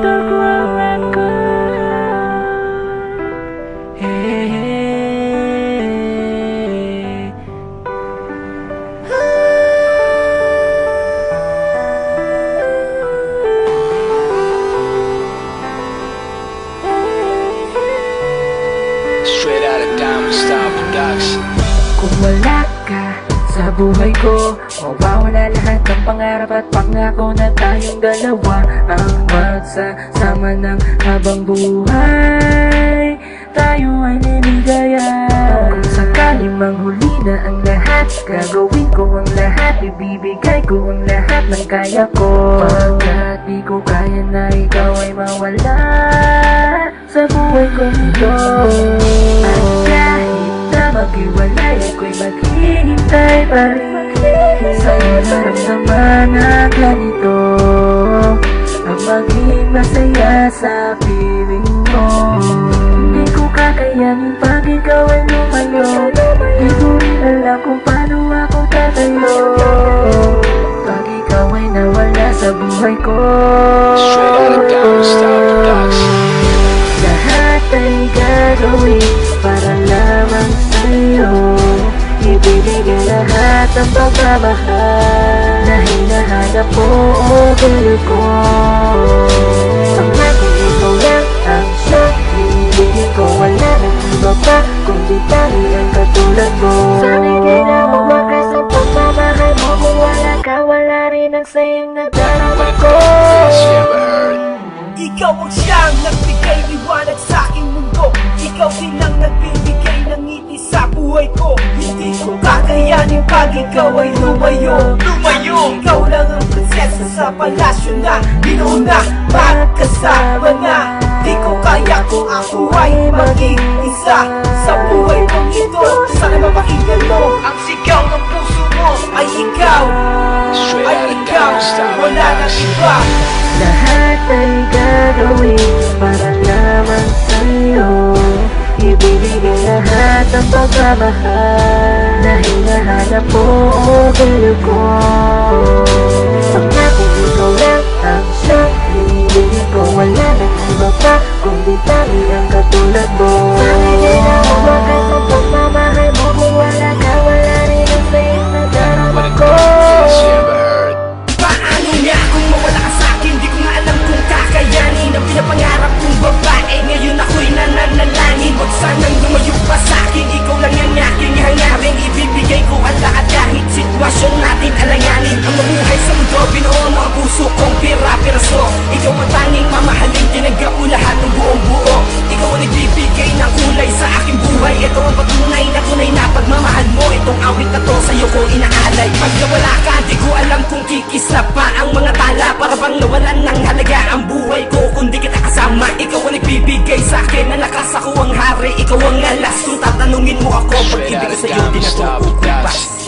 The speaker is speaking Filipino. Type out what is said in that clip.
Straight out of Diamond Style Production. Kung wala ka buhay ko. Mawawala lahat ng pangarap at pangako na tayong dalawa. Ang magsasama ng habang buhay Tayo ay niligaya Kung sakaling manghuli na ang lahat Gagawin ko ang lahat Ibibigay ko ang lahat ng kaya ko. Pagkat di ko kaya na ikaw ay mawala Sa buhay ko nito At kahit na maghiwalay Ako'y maghihintay rin Sa'yo naramdaman na ganito Ang maging masaya sa piling mo Hindi ko kakayanin pag ikaw ay lumayo Di ko rin alam kung paano ako tatayo Pag ikaw ay nawala sa buhay ko Straight out of Diamond Style Production. lahat ay gagawin lahat ng pagmamahal. Na hinahanap mo o gulo ko. Pangako ikaw lang ang siyang Hindi ko. Wala ng iba pa Kundi tayo ang katulad mo Sana'y di na umakas ang pagmamahal mo. Kung wala ka, wala rin ang sayang ko. You ever heard. Ikaw ang siyang nagbigay liwanag sa ikaw ay lumayo. Lumayo! Ikaw lang ang prinsesa sa palasyo na. Binuna, magkasama na. Di ko kaya kung ako ay maging isa Sa buhay kong ito. Sana mapakinggan mo. Ang sigaw ng puso mo. Ay ikaw. Ay ikaw, wala Production. iba Lahat ay gagawin para lamang sa'yo. Ibibigay lahat ng pagmamahal Na hinahanap mo o puso Ikaw ang tanging mamahalin. Tinanggap mo lahat ng buong buo. Ikaw ang nagbibigay ng kulay sa aking buhay. Ito ang patunay na tunay na pagmamahal mo. Itong awit na to sa'yo ko inaalay. Pag nawala ka di ko alam kung kikisap pa Ang mga tala. Para bang nawalan ng halaga Ang buhay ko kundi kita kasama. Ikaw ang nagbibigay sa akin na lakas ako ang hari. Ikaw ang alas kung tatanungin mo ako. Pag-ibig ko sa'yo di na to